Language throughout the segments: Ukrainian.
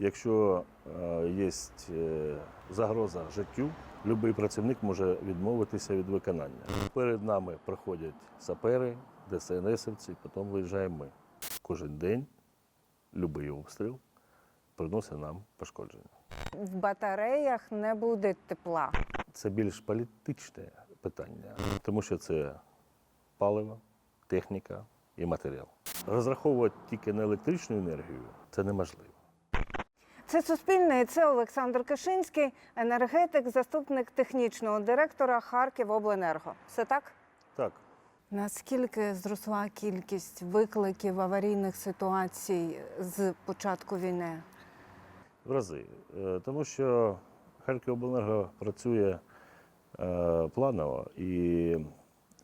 Якщо є загроза життю, будь-який працівник може відмовитися від виконання. Перед нами проходять сапери, ДСНСівці, потім виїжджаємо ми. Кожен день будь-який обстріл приносить нам пошкодження. В батареях не буде тепла. Це більш політичне питання, тому що це паливо, техніка і матеріал. Розраховувати тільки на електричну енергію це неможливо. Це Суспільне, і це Олександр Кишинський, енергетик, заступник технічного директора Харківобленерго. Все так? Так, Наскільки зросла кількість викликів аварійних ситуацій з початку війни? в рази. Е, Тому що Харківобленерго працює е, планово і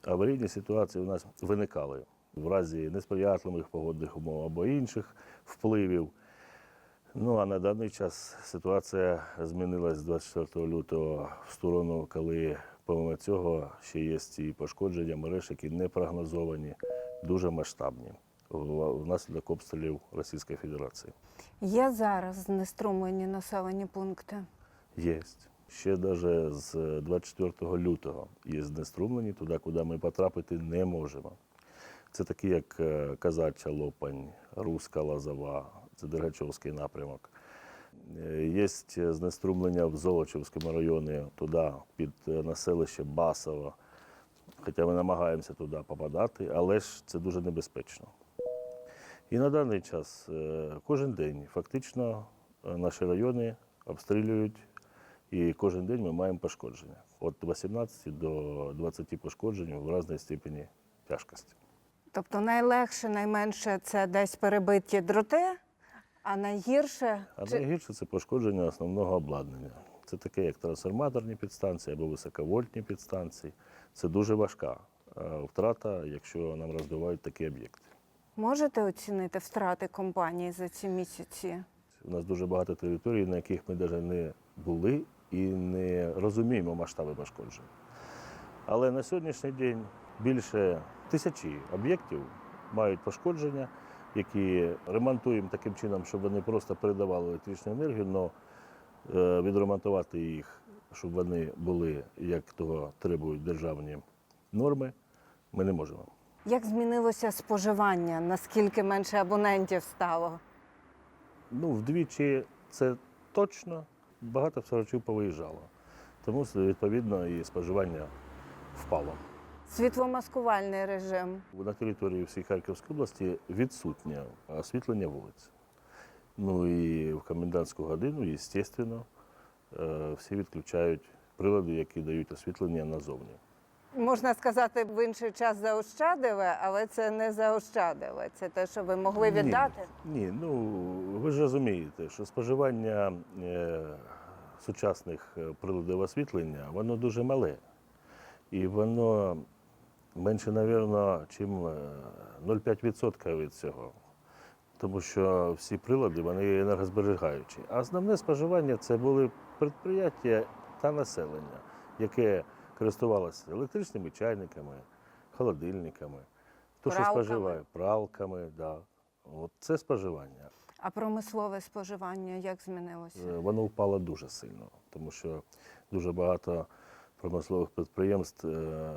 аварійні ситуації у нас виникали в разі несприятливих погодних умов або інших впливів. Ну а на даний час ситуація змінилась 24 лютого в сторону, коли помимо цього ще є і пошкодження мереж, які не прогнозовані, дуже масштабні внаслідок обстрілів Російської Федерації. Є зараз знеструмлені населені пункти. Є. Ще навіть з 24 лютого є знеструмлені туди, куди ми потрапити не можемо. Це такі, як е, Казача Лопань, Руська Лазова, це Дергачовський напрямок. Е, Є знеструмлення в Золочівському районі, туди, під е, населище Басово. Хоча ми намагаємося туди попадати, але ж це дуже небезпечно. І на даний час е, кожен день фактично е, наші райони обстрілюють, і кожен день ми маємо пошкодження. Від 18 до 20 пошкоджень в різній степені тяжкості. Тобто найлегше, найменше це десь перебиті дроти, а найгірше А чи- найгірше це пошкодження основного обладнання. Це таке, як трансформаторні підстанції або високовольтні підстанції. Це дуже важка е, втрата, якщо нам розбивають такі об'єкти. можете оцінити втрати компанії за ці місяці? У нас дуже багато територій, на яких ми навіть не були і не розуміємо масштаби пошкоджень. Але на сьогоднішній день більше тисячі об'єктів мають пошкодження, які ремонтуємо таким чином, щоб вони просто передавали електричну енергію, але відремонтувати їх, щоб вони були, як того требують державні норми, ми не можемо. Як змінилося споживання? Наскільки менше абонентів стало? Ну, вдвічі це точно. Багато споживачів повиїжджало. Тому, відповідно, і споживання впало. Світломаскувальний режим. На території всієї Харківської області відсутнє освітлення вулиць. Ну і в комендантську годину, звісно, е, всі відключають прилади, які дають освітлення назовні. Можна сказати, в інший час заощадили, але це не заощадили. Це те, що ви могли віддати. Ні, ну ви ж розумієте, що споживання е, сучасних е, приладів освітлення, воно дуже мале. І воно менше, мабуть, чим е, 0,5% від цього. Тому що всі прилади вони енергозберігаючі. А основне споживання це були підприємства та населення, яке користувалося електричними чайниками, холодильниками, то, що Пралками. споживає, пралками, да. От це споживання. А промислове споживання як змінилося? Е, Воно впало дуже сильно, тому що дуже багато промислових підприємств е,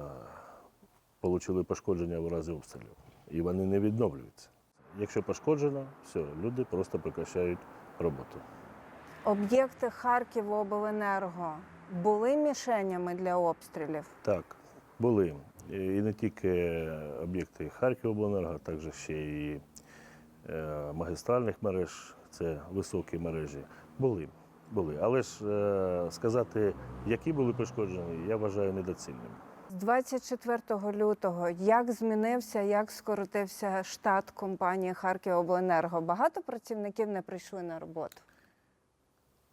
отримали пошкодження в разі обстрілів. І вони не відновлюються. Якщо пошкоджено, все, люди просто прекращають роботу. Об'єкти Харківобленерго були мішенями для обстрілів. Так, були. І не тільки об'єкти Харківобленерго, а також ще і е, магістральних мереж, це високі мережі. Були. були. Але ж е, сказати, які були пошкоджені, я вважаю недоцільним. З 24 лютого як змінився, як скоротився штат компанії Харківобленерго? Багато працівників не прийшли на роботу.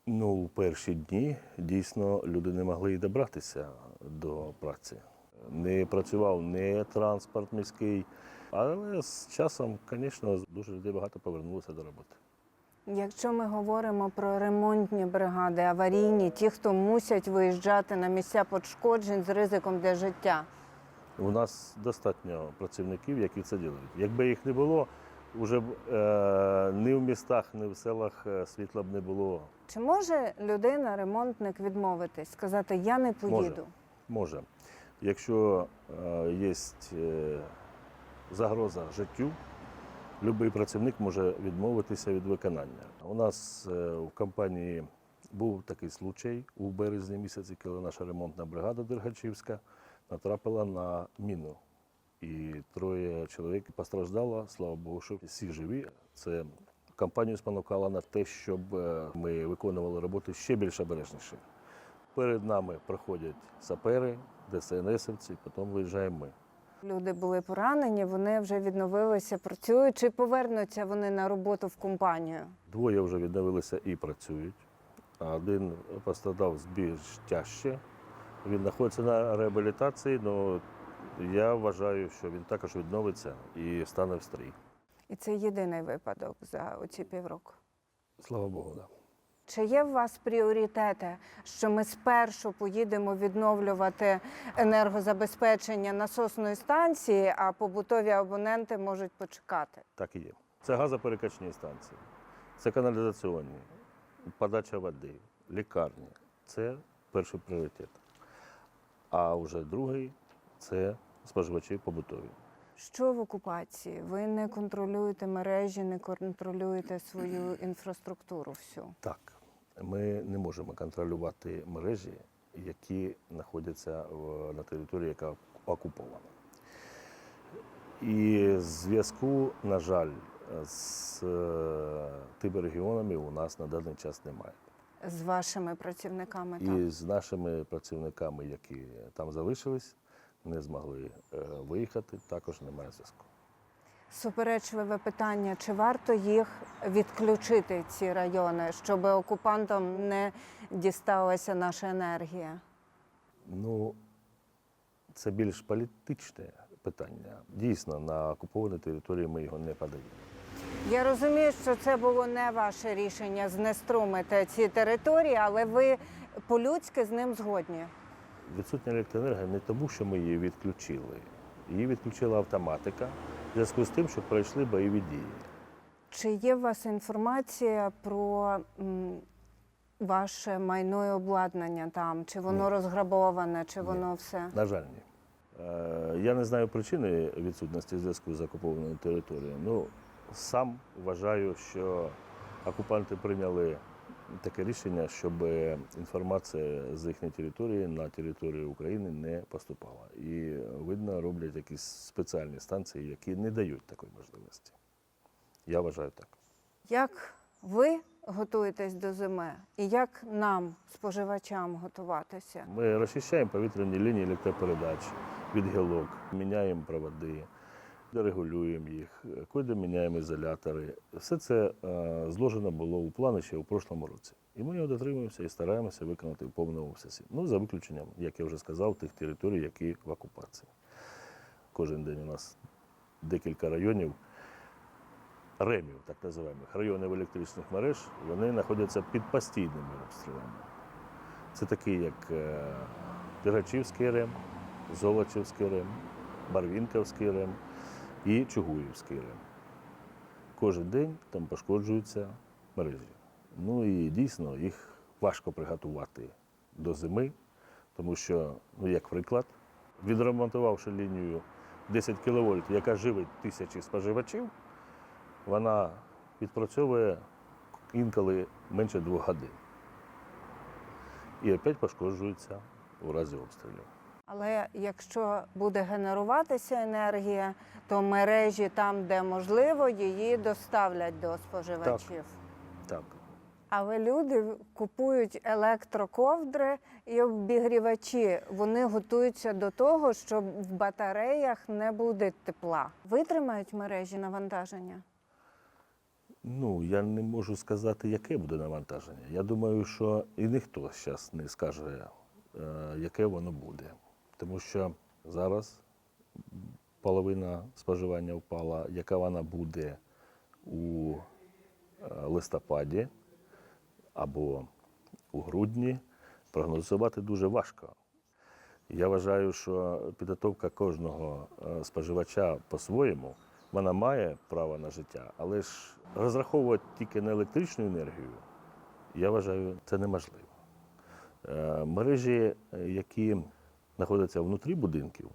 Ну, у перші дні дійсно люди не могли і добратися до праці. Не працював не транспорт міський, але з часом, звісно, дуже людей багато повернулося до роботи. Якщо ми говоримо про ремонтні бригади, аварійні, ті, хто мусять виїжджати на місця пошкоджень з ризиком для життя. У нас достатньо працівників, які це роблять. Якби їх не було, Уже б е, ні в містах, ні в селах е, світла б не було. Чи може людина, ремонтник, відмовитись, сказати Я не поїду? Може. Якщо е, є е, загроза життю, будь-який працівник може відмовитися від виконання. У нас е, в компанії був такий случай у березні місяці, коли наша ремонтна бригада Дергачівська натрапила на міну. І троє чоловік постраждало, слава Богу, що всі живі. Це компанію спонукало на те, щоб е, ми виконували роботи ще більш обережніше. Перед нами проходять сапери, ДСНСівці, потім виїжджаємо ми. Люди були поранені, вони вже відновилися, працюють. Чи повернуться вони на роботу в компанію? Двоє вже відновилися і працюють. Один пострадав більш тяжче. Він знаходиться на реабілітації, але я вважаю, що він також відновиться і стане в стрій. І це єдиний випадок за оці півроку. Слава Богу, да. Чи є в вас пріоритети, що ми спершу поїдемо відновлювати енергозабезпечення насосної станції, а побутові абоненти можуть почекати? так і є. Це газоперекачні станції, це каналізаційні, подача води, лікарні. Це перший пріоритет. А вже другий це споживачі побутові. Що в окупації? Ви не контролюєте мережі, не контролюєте свою інфраструктуру всю. Так, ми не можемо контролювати мережі, які знаходяться в- на території, яка окупована. І зв'язку, на жаль, з е, тими регіонами у нас на даний час немає. З вашими працівниками так? І з нашими працівниками, які там залишились, не змогли е, виїхати, також немає зв'язку. Суперечливе питання: чи варто їх відключити, ці райони, щоб окупантам не дісталася наша енергія? Ну, це більш політичне питання. Дійсно, на окупованій території ми його не подаємо. Я розумію, що це було не ваше рішення знеструмити ці території, але ви по-людськи з ним згодні. Відсутня електроенергія не тому, що ми її відключили. Її відключила автоматика в зв'язку з тим, що пройшли бойові дії. Чи є у вас інформація про м, ваше майно і обладнання там? Чи воно Ні. розграбоване, чи Ні. воно все? На жаль, ні. Е, Я не знаю причини відсутності зв'язку з окупованою територією. Ну, сам вважаю, що окупанти прийняли таке рішення, щоб інформація з їхньої території на територію України не поступала. І, видно, роблять якісь спеціальні станції, які не дають такої можливості. Я вважаю так. Як ви готуєтесь до зими? І як нам, споживачам, готуватися? Ми розчищаємо повітряні лінії електропередач від гілок, міняємо проводи, регулюємо їх, куди міняємо ізолятори. Все це е, зложено було у плани ще у прошлому році. І ми його дотримуємося і стараємося виконати в повному обсязі. Ну, за виключенням, як я вже сказав, тих територій, які в окупації. Кожен день у нас декілька районів, ремів, так називаємо, районів електричних мереж, вони знаходяться під постійними обстрілами. Це такі, як Дергачівський рем, Золочівський рем, Барвінківський рем і Чугуївський рем. Кожен день там пошкоджуються мережі. Ну і дійсно їх важко приготувати до зими, тому що, ну як приклад, відремонтувавши лінію 10 кВт, яка живить тисячі споживачів, вона відпрацьовує інколи менше двох годин і опять пошкоджуються у разі обстрілів. Але якщо буде генеруватися енергія, то мережі там, де можливо, її доставлять до споживачів. Так. Але люди купують електроковдри і обігрівачі. Вони готуються до того, щоб в батареях не буде тепла. Витримають мережі навантаження? Ну, я не можу сказати, яке буде навантаження. Я думаю, що і ніхто зараз не скаже, е, яке воно буде. Тому що зараз половина споживання впала, яка вона буде у е, листопаді або у грудні, прогнозувати дуже важко. Я вважаю, що підготовка кожного е, споживача по-своєму вона має право на життя, але ж розраховувати тільки на електричну енергію, я вважаю, це неможливо. Е, Мережі, які знаходяться внутрі будинків,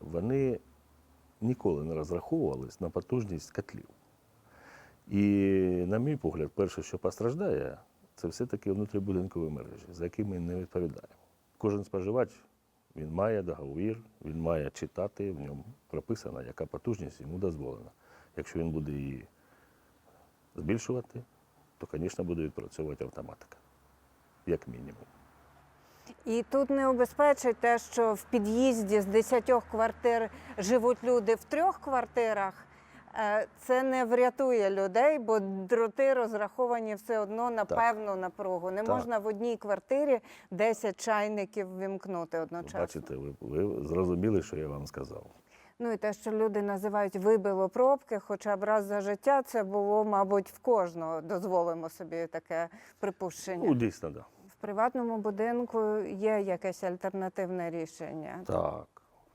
вони ніколи не розраховувались на потужність котлів. І, на мій погляд, перше, що постраждає, це все-таки внутрібудинкові мережі, за які ми не відповідаємо. Кожен споживач він має договір, він має читати, в ньому прописано, яка потужність йому дозволена. Якщо він буде її збільшувати, то, звісно, буде відпрацьовувати автоматика, як мінімум. І тут не убезпечить те, що в під'їзді з 10 квартир живуть люди в трьох квартирах. Е, Це не врятує людей, бо дроти розраховані все одно на Так. певну напругу. Не Так. можна в одній квартирі 10 чайників вімкнути одночасно. Бачите, ви, ви зрозуміли, що я вам сказав. Ну і те, що люди називають вибило пробки, хоча б раз за життя, це було, мабуть, в кожного. Дозволимо собі таке припущення. Ну, дійсно, так. Да. Приватному будинку є якесь альтернативне рішення. Так.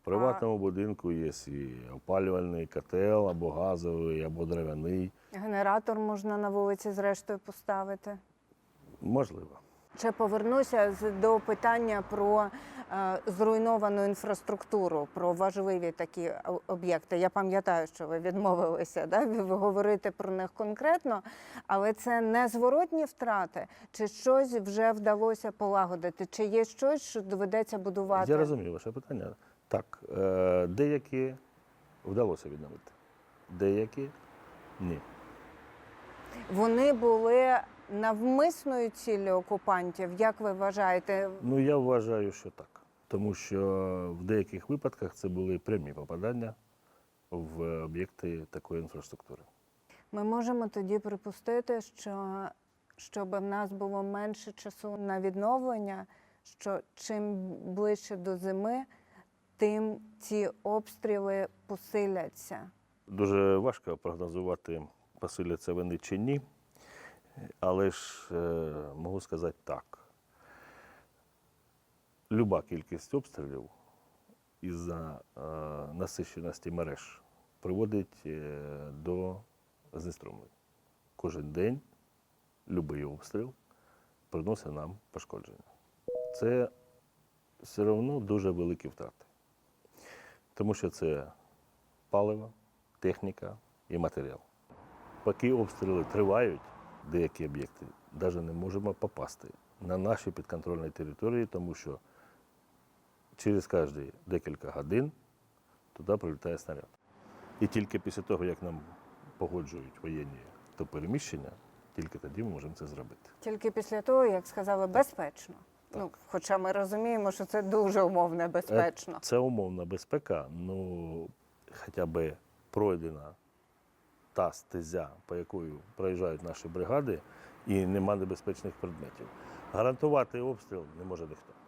В приватному будинку є і опалювальний котел, або газовий, або дерев'яний. Генератор можна на вулиці зрештою поставити. Можливо. Ще повернуся до питання про е, зруйновану інфраструктуру, про важливі такі об'єкти. Я пам'ятаю, що ви відмовилися да, говорити про них конкретно, але це не зворотні втрати, чи щось вже вдалося полагодити, чи є щось, що доведеться будувати. Я розумію ваше питання. Так, е, деякі вдалося відновити, деякі ні. Вони були навмисною ціллю окупантів. Як ви вважаєте? Ну, я вважаю, що так. Тому що в деяких випадках це були прямі попадання в об'єкти такої інфраструктури. Ми можемо тоді припустити, що щоб в нас було менше часу на відновлення, що чим ближче до зими, тим ці обстріли посиляться. Дуже важко прогнозувати, посиляться вони чи ні. Але ж е, можу сказати так. Люба кількість обстрілів із-за е, насищеності мереж приводить е, до знеструмлень. Кожен день будь-який обстріл приносить нам пошкодження. Це все одно дуже великі втрати. Тому що це паливо, техніка і матеріал. Поки обстріли тривають, деякі об'єкти навіть не можемо попасти на наші підконтрольні території, тому що через кожні декілька годин туди прилітає снаряд. І тільки після того, як нам погоджують воєнні то переміщення, тільки тоді ми можемо це зробити. Тільки після того, як сказали, безпечно. Ну, хоча ми розуміємо, що це дуже умовно безпечно. Е, Це умовна безпека, ну хоча б пройдена та стезя, по якою проїжджають наші бригади, і нема небезпечних предметів. Гарантувати обстріл не може ніхто.